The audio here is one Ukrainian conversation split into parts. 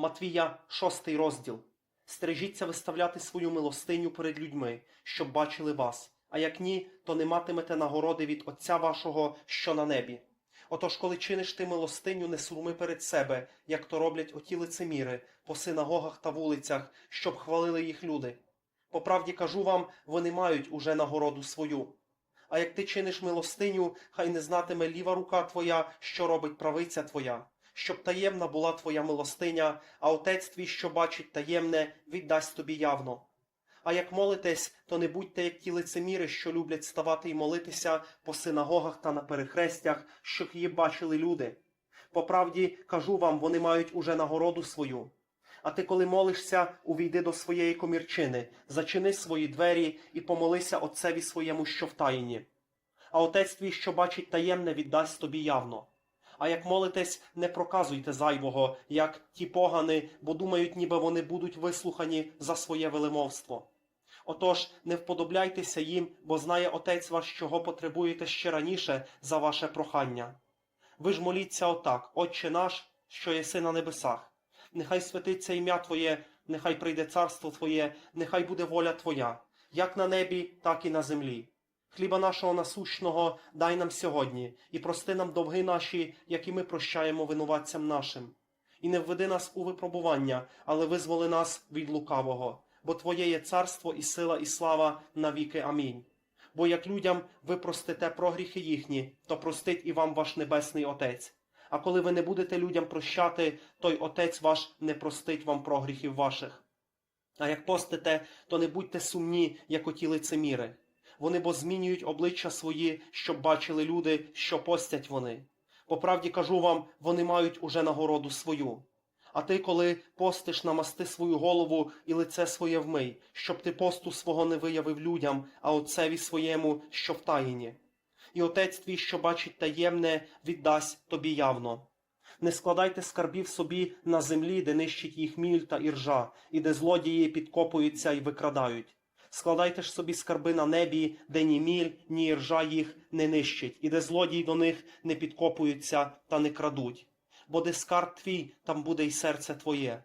Матвія, шостий розділ. Стережіться виставляти свою милостиню перед людьми, щоб бачили вас, а як ні, то не матимете нагороди від Отця вашого, що на небі. Отож, коли чиниш ти милостиню, не суруми перед себе, як то роблять оті лицеміри по синагогах та вулицях, щоб хвалили їх люди. По правді кажу вам, вони мають уже нагороду свою. А як ти чиниш милостиню, хай не знатиме ліва рука твоя, що робить правиця твоя, щоб таємна була твоя милостиня, а отець твій, що бачить таємне, віддасть тобі явно. А як молитесь, то не будьте як ті лицеміри, що люблять ставати і молитися по синагогах та на перехрестях, щоб її бачили люди. По правді кажу вам, вони мають уже нагороду свою. А ти, коли молишся, увійди до своєї комірчини, зачини свої двері і помолися Отцеві своєму, що в таїні. А отець твій, що бачить таємне, віддасть тобі явно. А як молитесь, не проказуйте зайвого, як ті погани, бо думають, ніби вони будуть вислухані за своє велемовство. Отож, не вподобляйтеся їм, бо знає Отець ваш, чого потребуєте ще раніше за ваше прохання. Ви ж моліться отак, Отче наш, що єси на небесах. Нехай святиться ім'я Твоє, нехай прийде царство Твоє, нехай буде воля Твоя, як на небі, так і на землі. Хліба нашого насущного дай нам сьогодні, і прости нам довги наші, які ми прощаємо винуватцям нашим. І не введи нас у випробування, але визволи нас від лукавого, бо Твоє є царство і сила, і слава навіки. Амінь. Бо як людям ви простите прогріхи їхні, то простить і вам ваш небесний Отець. А коли ви не будете людям прощати, той Отець ваш не простить вам прогріхів ваших. А як постите, то не будьте сумні, як оті лицеміри. Вони бо змінюють обличчя свої, щоб бачили люди, що постять вони. По правді кажу вам, вони мають уже нагороду свою. А ти, коли постиш, намасти свою голову і лице своє вмий, щоб ти посту свого не виявив людям, а отцеві своєму, що в таїні. І отець твій, що бачить таємне, віддасть тобі явно. Не складайте скарбів собі на землі, де нищить їх міль та іржа, і де злодії підкопуються і викрадають. Складайте ж собі скарби на небі, де ні міль, ні іржа їх не нищить, і де злодії до них не підкопуються та не крадуть. Бо де скарб твій, там буде й серце твоє.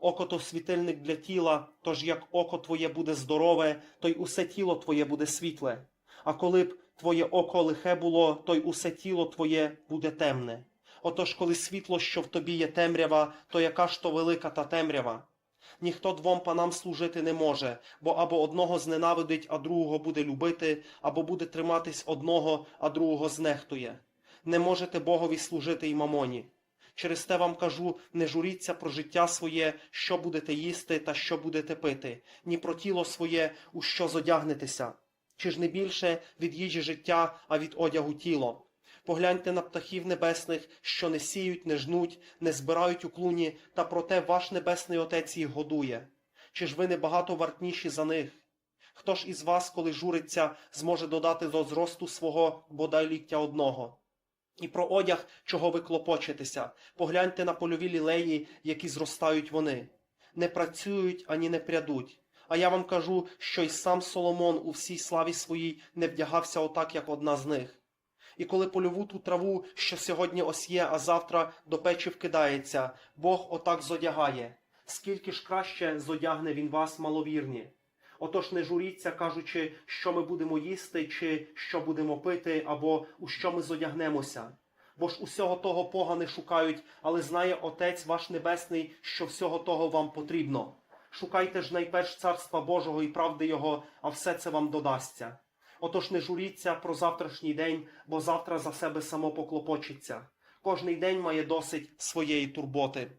Око то світильник для тіла, тож як око твоє буде здорове, то й усе тіло твоє буде світле. А коли б твоє око лихе було, то й усе тіло твоє буде темне. Отож, коли світло, що в тобі є темрява, то яка ж то велика та темрява? Ніхто двом панам служити не може, бо або одного зненавидить, а другого буде любити, або буде триматись одного, а другого знехтує. Не можете Богові служити й мамоні. Через те вам кажу, не журіться про життя своє, що будете їсти та що будете пити, ні про тіло своє, у що зодягнетеся. Чи ж не більше від їжі життя, а від одягу тіло? Погляньте на птахів небесних, що не сіють, не жнуть, не збирають у клуні, та проте ваш небесний Отець їх годує. Чи ж ви не багато вартніші за них? Хто ж із вас, коли журиться, зможе додати до зросту свого бодай ліктя одного? І про одяг, чого ви клопочетеся, погляньте на польові лілеї, які зростають вони. Не працюють ані не прядуть. А я вам кажу, що й сам Соломон у всій славі своїй не вдягався отак, як одна з них. І коли польову ту траву, що сьогодні ось є, а завтра до печі вкидається, Бог отак зодягає. Скільки ж краще зодягне він вас, маловірні. Отож не журіться, кажучи, що ми будемо їсти, чи що будемо пити, або у що ми зодягнемося. Бо ж усього того погани шукають, але знає Отець ваш Небесний, що всього того вам потрібно. Шукайте ж найперш царства Божого і правди Його, а все це вам додасться. Отож не журіться про завтрашній день, бо завтра за себе само поклопочиться. Кожний день має досить своєї турботи.